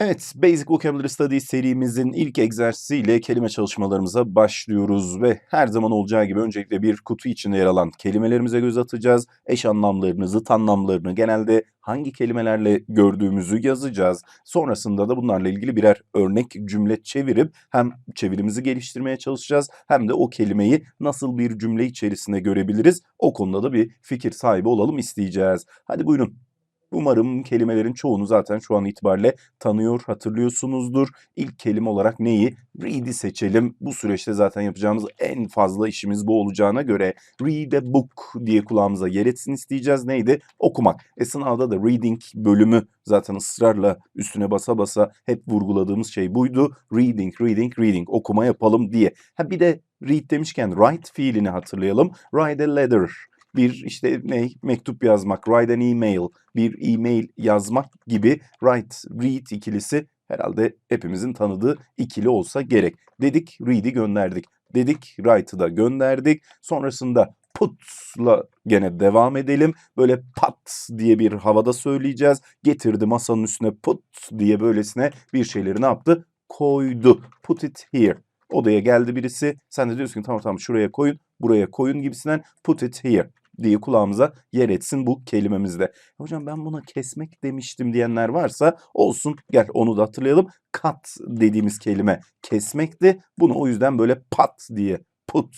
Evet, Basic Vocabulary Studies serimizin ilk egzersiziyle kelime çalışmalarımıza başlıyoruz ve her zaman olacağı gibi öncelikle bir kutu içinde yer alan kelimelerimize göz atacağız. Eş anlamlarını, zıt anlamlarını, genelde hangi kelimelerle gördüğümüzü yazacağız. Sonrasında da bunlarla ilgili birer örnek cümle çevirip hem çevirimizi geliştirmeye çalışacağız hem de o kelimeyi nasıl bir cümle içerisinde görebiliriz o konuda da bir fikir sahibi olalım isteyeceğiz. Hadi buyurun. Umarım kelimelerin çoğunu zaten şu an itibariyle tanıyor, hatırlıyorsunuzdur. İlk kelime olarak neyi? Read'i seçelim. Bu süreçte zaten yapacağımız en fazla işimiz bu olacağına göre read a book diye kulağımıza yer etsin isteyeceğiz. Neydi? Okumak. E sınavda da reading bölümü zaten ısrarla üstüne basa basa hep vurguladığımız şey buydu. Reading, reading, reading. Okuma yapalım diye. Ha bir de read demişken write fiilini hatırlayalım. Write a letter bir işte ne mektup yazmak, write an email, bir e-mail yazmak gibi write, read ikilisi herhalde hepimizin tanıdığı ikili olsa gerek. Dedik read'i gönderdik. Dedik write'ı da gönderdik. Sonrasında put'la gene devam edelim. Böyle pat diye bir havada söyleyeceğiz. Getirdi masanın üstüne put diye böylesine bir şeyleri ne yaptı? Koydu. Put it here. Odaya geldi birisi. Sen de diyorsun ki tamam tamam şuraya koyun, buraya koyun gibisinden put it here diye kulağımıza yer etsin bu kelimemizde. Hocam ben buna kesmek demiştim diyenler varsa olsun gel onu da hatırlayalım. Kat dediğimiz kelime kesmekti. Bunu o yüzden böyle pat diye put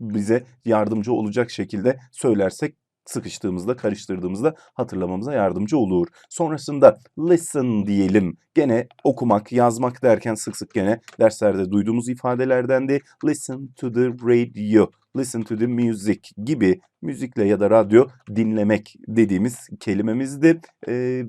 bize yardımcı olacak şekilde söylersek sıkıştığımızda, karıştırdığımızda hatırlamamıza yardımcı olur. Sonrasında listen diyelim. Gene okumak, yazmak derken sık sık gene derslerde duyduğumuz ifadelerdendi. Listen to the radio, listen to the music gibi müzikle ya da radyo dinlemek dediğimiz kelimemizdi. Ee,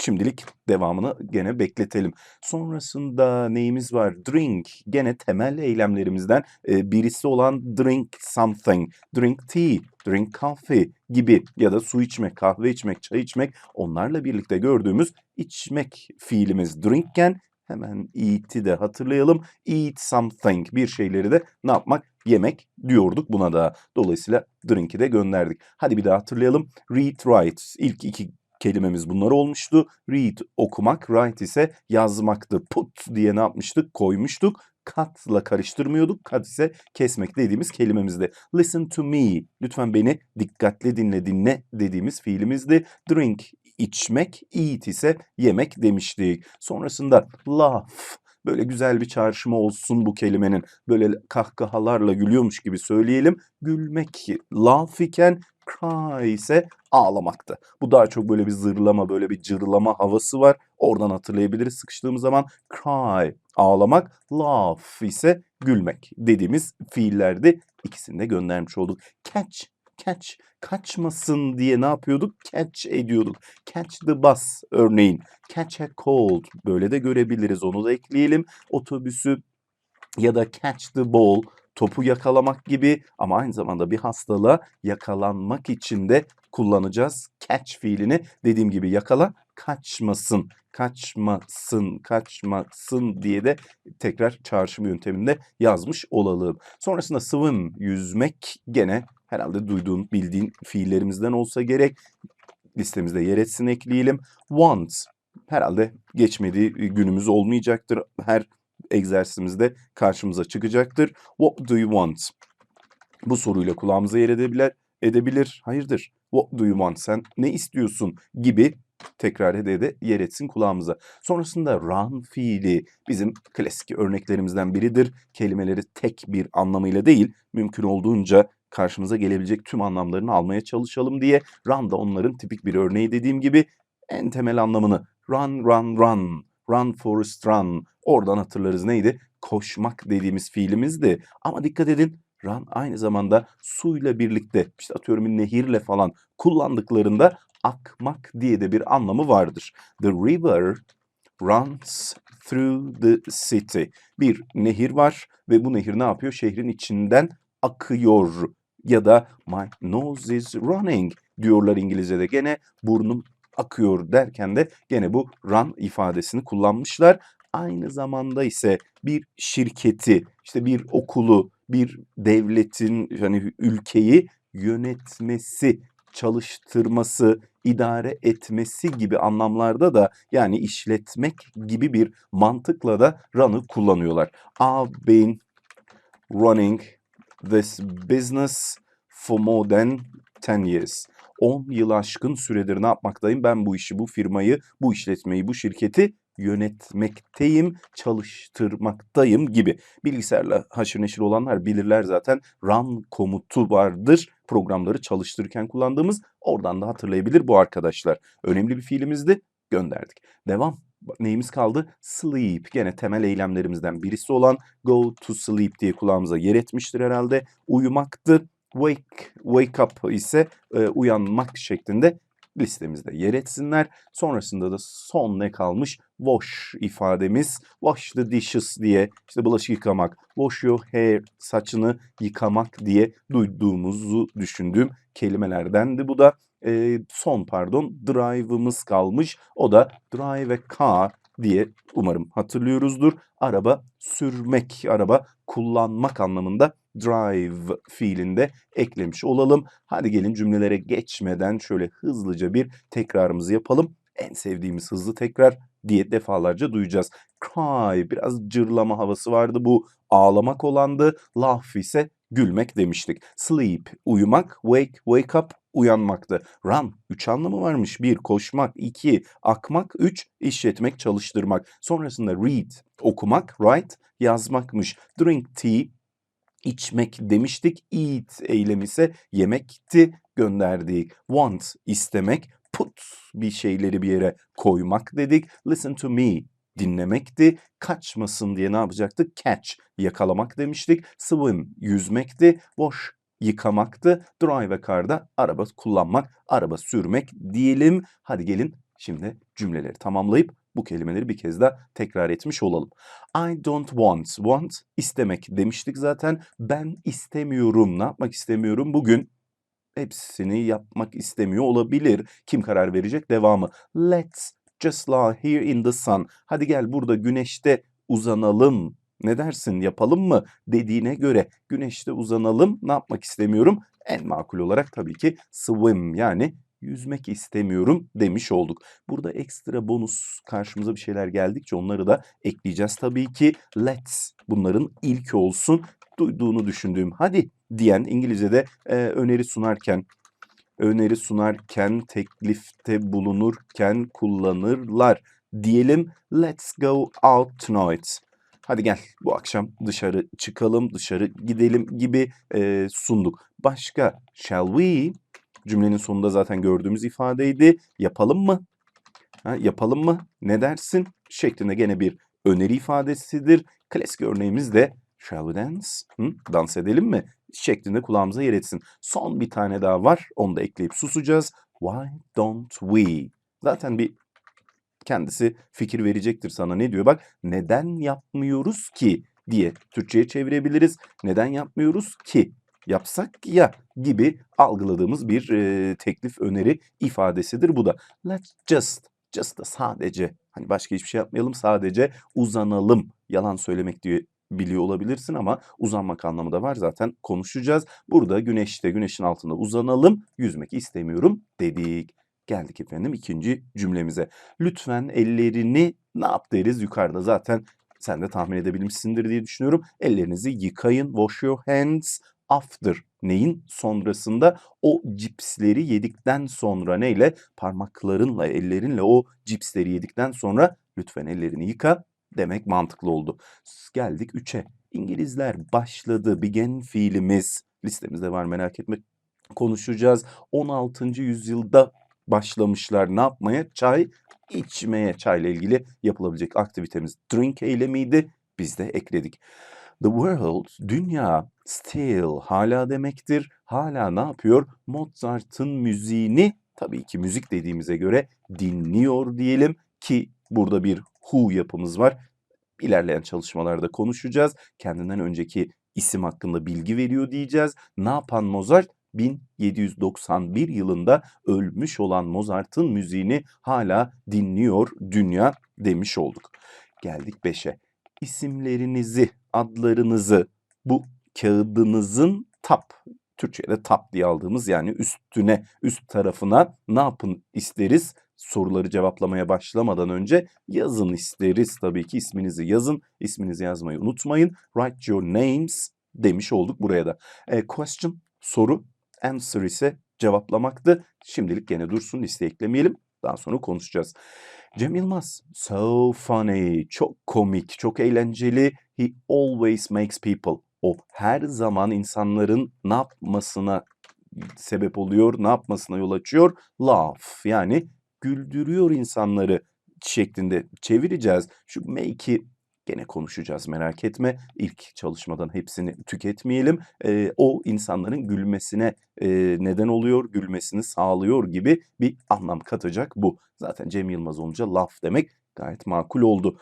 Şimdilik devamını gene bekletelim. Sonrasında neyimiz var? Drink. Gene temel eylemlerimizden birisi olan drink something, drink tea, drink coffee gibi ya da su içmek, kahve içmek, çay içmek onlarla birlikte gördüğümüz içmek fiilimiz drinkken hemen eat'i de hatırlayalım. Eat something bir şeyleri de ne yapmak? Yemek diyorduk buna da. Dolayısıyla drink'i de gönderdik. Hadi bir daha hatırlayalım. Read, write. İlk iki kelimemiz bunlar olmuştu. Read okumak, write ise yazmaktı. Put diye ne yapmıştık? Koymuştuk. Cut'la karıştırmıyorduk. Cut ise kesmek dediğimiz kelimemizdi. Listen to me. Lütfen beni dikkatli dinle dinle dediğimiz fiilimizdi. Drink içmek, eat ise yemek demiştik. Sonrasında laugh böyle güzel bir çağrışımı olsun bu kelimenin. Böyle kahkahalarla gülüyormuş gibi söyleyelim. Gülmek laugh iken cry ise ağlamaktı. Bu daha çok böyle bir zırlama, böyle bir cırlama havası var. Oradan hatırlayabiliriz sıkıştığımız zaman. Cry, ağlamak, laugh ise gülmek dediğimiz fiillerdi. İkisini de göndermiş olduk. Catch, catch, kaçmasın diye ne yapıyorduk? Catch ediyorduk. Catch the bus örneğin. Catch a cold böyle de görebiliriz. Onu da ekleyelim. Otobüsü ya da catch the ball topu yakalamak gibi ama aynı zamanda bir hastalığa yakalanmak için de kullanacağız catch fiilini. Dediğim gibi yakala kaçmasın, kaçmasın, kaçmasın diye de tekrar çağrışım yönteminde yazmış olalım. Sonrasında swim, yüzmek gene herhalde duyduğun, bildiğin fiillerimizden olsa gerek. Listemizde yer etsin ekleyelim. Want, herhalde geçmediği günümüz olmayacaktır. Her egzersizimizde karşımıza çıkacaktır. What do you want? Bu soruyla kulağımıza yer edebilir. edebilir. Hayırdır? What do you want? Sen ne istiyorsun? Gibi tekrar ede de yer etsin kulağımıza. Sonrasında run fiili bizim klasik örneklerimizden biridir. Kelimeleri tek bir anlamıyla değil, mümkün olduğunca karşımıza gelebilecek tüm anlamlarını almaya çalışalım diye. Run da onların tipik bir örneği dediğim gibi en temel anlamını run, run, run, run Forest run. Oradan hatırlarız neydi? Koşmak dediğimiz fiilimizdi. Ama dikkat edin run aynı zamanda suyla birlikte işte atıyorum nehirle falan kullandıklarında akmak diye de bir anlamı vardır. The river runs through the city. Bir nehir var ve bu nehir ne yapıyor? Şehrin içinden akıyor ya da my nose is running diyorlar İngilizce'de. Gene burnum akıyor derken de gene bu run ifadesini kullanmışlar. Aynı zamanda ise bir şirketi, işte bir okulu, bir devletin hani ülkeyi yönetmesi, çalıştırması, idare etmesi gibi anlamlarda da yani işletmek gibi bir mantıkla da run'ı kullanıyorlar. I've been running this business for more than 10 years. 10 yıl aşkın süredir ne yapmaktayım? Ben bu işi, bu firmayı, bu işletmeyi, bu şirketi yönetmekteyim, çalıştırmaktayım gibi. Bilgisayarla haşır neşir olanlar bilirler zaten run komutu vardır programları çalıştırırken kullandığımız. Oradan da hatırlayabilir bu arkadaşlar. Önemli bir fiilimizdi, gönderdik. Devam. Neyimiz kaldı? Sleep. Gene temel eylemlerimizden birisi olan go to sleep diye kulağımıza yer etmiştir herhalde. Uyumaktı. Wake, wake up ise e, uyanmak şeklinde listemizde yer etsinler. Sonrasında da son ne kalmış? Wash ifademiz. Wash the dishes diye işte bulaşık yıkamak. Wash your hair saçını yıkamak diye duyduğumuzu düşündüğüm kelimelerdendi. Bu da e, son pardon drive'ımız kalmış. O da drive a car diye umarım hatırlıyoruzdur. Araba sürmek, araba kullanmak anlamında drive fiilinde eklemiş olalım. Hadi gelin cümlelere geçmeden şöyle hızlıca bir tekrarımızı yapalım. En sevdiğimiz hızlı tekrar diye defalarca duyacağız. Cry biraz cırlama havası vardı bu ağlamak olandı. Laugh ise gülmek demiştik. Sleep uyumak, wake wake up uyanmaktı. Run üç anlamı varmış. Bir koşmak, iki akmak, üç işletmek, çalıştırmak. Sonrasında read okumak, write yazmakmış. Drink tea içmek demiştik. Eat eylemi ise yemekti gönderdik. Want istemek, put bir şeyleri bir yere koymak dedik. Listen to me dinlemekti. Kaçmasın diye ne yapacaktık? Catch yakalamak demiştik. Swim yüzmekti. Wash yıkamaktı. Drive a car'da araba kullanmak, araba sürmek diyelim. Hadi gelin şimdi cümleleri tamamlayıp bu kelimeleri bir kez daha tekrar etmiş olalım. I don't want. Want istemek demiştik zaten. Ben istemiyorum. Ne yapmak istemiyorum? Bugün hepsini yapmak istemiyor olabilir. Kim karar verecek? Devamı. Let's just lie here in the sun. Hadi gel burada güneşte uzanalım. Ne dersin yapalım mı dediğine göre güneşte uzanalım. Ne yapmak istemiyorum? En makul olarak tabii ki swim yani yüzmek istemiyorum demiş olduk. Burada ekstra bonus karşımıza bir şeyler geldikçe onları da ekleyeceğiz tabii ki. Let's bunların ilk olsun duyduğunu düşündüğüm hadi diyen İngilizce'de e, öneri sunarken öneri sunarken teklifte bulunurken kullanırlar diyelim let's go out tonight. Hadi gel bu akşam dışarı çıkalım, dışarı gidelim gibi e, sunduk. Başka shall we cümlenin sonunda zaten gördüğümüz ifadeydi. Yapalım mı? Ha, yapalım mı? Ne dersin? Şeklinde gene bir öneri ifadesidir. Klasik örneğimiz de shall we dance? Hı? Dans edelim mi? Şeklinde kulağımıza yer etsin. Son bir tane daha var. Onu da ekleyip susacağız. Why don't we? Zaten bir kendisi fikir verecektir sana. Ne diyor? Bak neden yapmıyoruz ki diye Türkçe'ye çevirebiliriz. Neden yapmıyoruz ki? Yapsak ya gibi algıladığımız bir e, teklif öneri ifadesidir bu da. Let's just just da sadece hani başka hiçbir şey yapmayalım sadece uzanalım. Yalan söylemek diye biliyor olabilirsin ama uzanmak anlamı da var zaten konuşacağız. Burada güneşte güneşin altında uzanalım yüzmek istemiyorum dedik. Geldik efendim ikinci cümlemize. Lütfen ellerini ne yap deriz yukarıda zaten sen de tahmin edebilmişsindir diye düşünüyorum. Ellerinizi yıkayın. Wash your hands after. Neyin sonrasında? O cipsleri yedikten sonra neyle? Parmaklarınla, ellerinle o cipsleri yedikten sonra lütfen ellerini yıka demek mantıklı oldu. Geldik 3'e. İngilizler başladı. Began fiilimiz listemizde var merak etme. Konuşacağız. 16. yüzyılda başlamışlar ne yapmaya? Çay içmeye. Çayla ilgili yapılabilecek aktivitemiz drink eylemiydi. Biz de ekledik. The world, dünya, still hala demektir. Hala ne yapıyor? Mozart'ın müziğini tabii ki müzik dediğimize göre dinliyor diyelim ki burada bir who yapımız var. İlerleyen çalışmalarda konuşacağız. Kendinden önceki isim hakkında bilgi veriyor diyeceğiz. Ne yapan Mozart? 1791 yılında ölmüş olan Mozart'ın müziğini hala dinliyor dünya demiş olduk. Geldik 5'e. İsimlerinizi, adlarınızı bu kağıdınızın top Türkçe'de top diye aldığımız yani üstüne, üst tarafına ne yapın isteriz? Soruları cevaplamaya başlamadan önce yazın isteriz. Tabii ki isminizi yazın. İsminizi yazmayı unutmayın. Write your names demiş olduk buraya da. E, question soru, answer ise cevaplamaktı. Şimdilik gene dursun liste eklemeyelim. Daha sonra konuşacağız. Cem Yılmaz, so funny, çok komik, çok eğlenceli. He always makes people. O her zaman insanların ne yapmasına sebep oluyor, ne yapmasına yol açıyor? Laugh yani güldürüyor insanları şeklinde çevireceğiz. Şu make'i gene konuşacağız merak etme. İlk çalışmadan hepsini tüketmeyelim. Ee, o insanların gülmesine e, neden oluyor, gülmesini sağlıyor gibi bir anlam katacak bu. Zaten Cem Yılmaz olunca laf demek gayet makul oldu.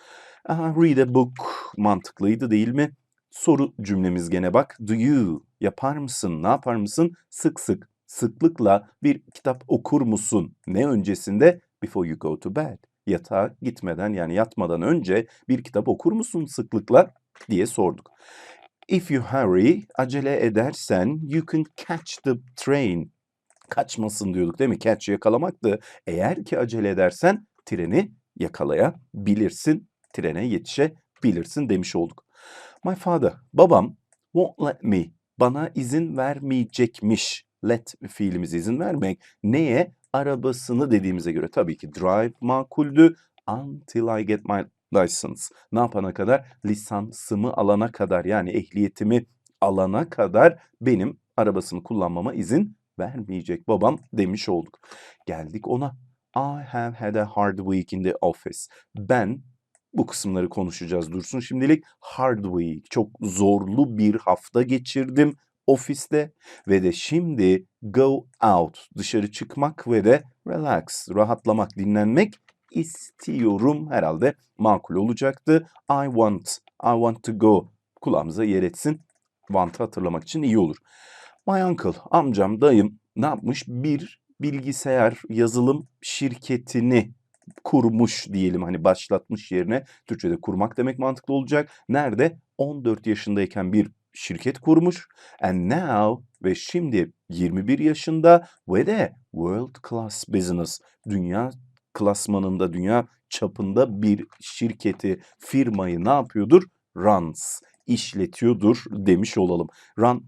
Aha, read a book mantıklıydı değil mi? Soru cümlemiz gene bak. Do you yapar mısın, ne yapar mısın? Sık sık, sıklıkla bir kitap okur musun? Ne öncesinde? Before you go to bed. Yatağa gitmeden yani yatmadan önce bir kitap okur musun sıklıkla diye sorduk. If you hurry, acele edersen you can catch the train. Kaçmasın diyorduk değil mi? Catch yakalamaktı. Eğer ki acele edersen treni yakalayabilirsin, trene yetişebilirsin demiş olduk. My father, babam won't let me, bana izin vermeyecekmiş. Let fiilimiz izin vermek. Neye? Arabasını dediğimize göre tabii ki drive makuldü. Until I get my license. Ne yapana kadar? Lisansımı alana kadar yani ehliyetimi alana kadar benim arabasını kullanmama izin vermeyecek babam demiş olduk. Geldik ona. I have had a hard week in the office. Ben bu kısımları konuşacağız Dursun. Şimdilik hard week, çok zorlu bir hafta geçirdim ofiste ve de şimdi go out, dışarı çıkmak ve de relax, rahatlamak, dinlenmek istiyorum herhalde makul olacaktı. I want, I want to go kulağımıza yer etsin. Want'ı hatırlamak için iyi olur. My uncle, amcam, dayım ne yapmış? Bir bilgisayar yazılım şirketini kurmuş diyelim hani başlatmış yerine Türkçe'de kurmak demek mantıklı olacak. Nerede? 14 yaşındayken bir şirket kurmuş. And now ve şimdi 21 yaşında ve de world class business dünya klasmanında dünya çapında bir şirketi firmayı ne yapıyordur? Runs işletiyordur demiş olalım. Run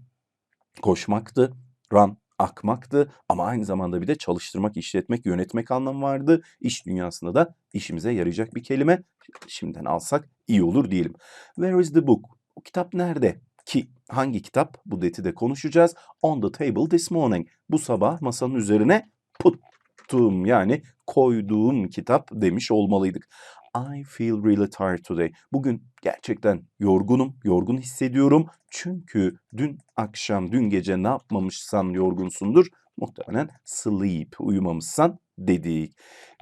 koşmaktı. Run akmaktı ama aynı zamanda bir de çalıştırmak, işletmek, yönetmek anlamı vardı. İş dünyasında da işimize yarayacak bir kelime. Şimdiden alsak iyi olur diyelim. Where is the book? O kitap nerede? Ki hangi kitap? Bu deti de konuşacağız. On the table this morning. Bu sabah masanın üzerine puttum yani koyduğum kitap demiş olmalıydık. I feel really tired today. Bugün gerçekten yorgunum, yorgun hissediyorum. Çünkü dün akşam, dün gece ne yapmamışsan yorgunsundur. Muhtemelen sleep, uyumamışsan dedik.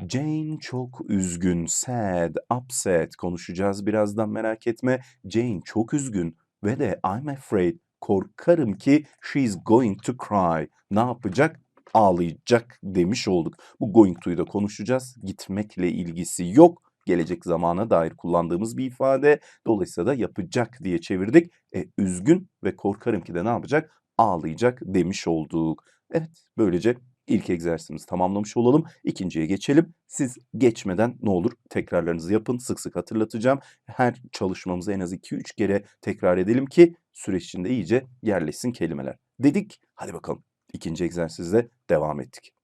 Jane çok üzgün, sad, upset konuşacağız birazdan merak etme. Jane çok üzgün ve de I'm afraid, korkarım ki she's going to cry. Ne yapacak? Ağlayacak demiş olduk. Bu going to'yu da konuşacağız. Gitmekle ilgisi yok gelecek zamana dair kullandığımız bir ifade. Dolayısıyla da yapacak diye çevirdik. E, üzgün ve korkarım ki de ne yapacak? Ağlayacak demiş olduk. Evet böylece ilk egzersizimizi tamamlamış olalım. İkinciye geçelim. Siz geçmeden ne olur tekrarlarınızı yapın. Sık sık hatırlatacağım. Her çalışmamızı en az 2-3 kere tekrar edelim ki süreç içinde iyice yerleşsin kelimeler. Dedik. Hadi bakalım. İkinci egzersizle devam ettik.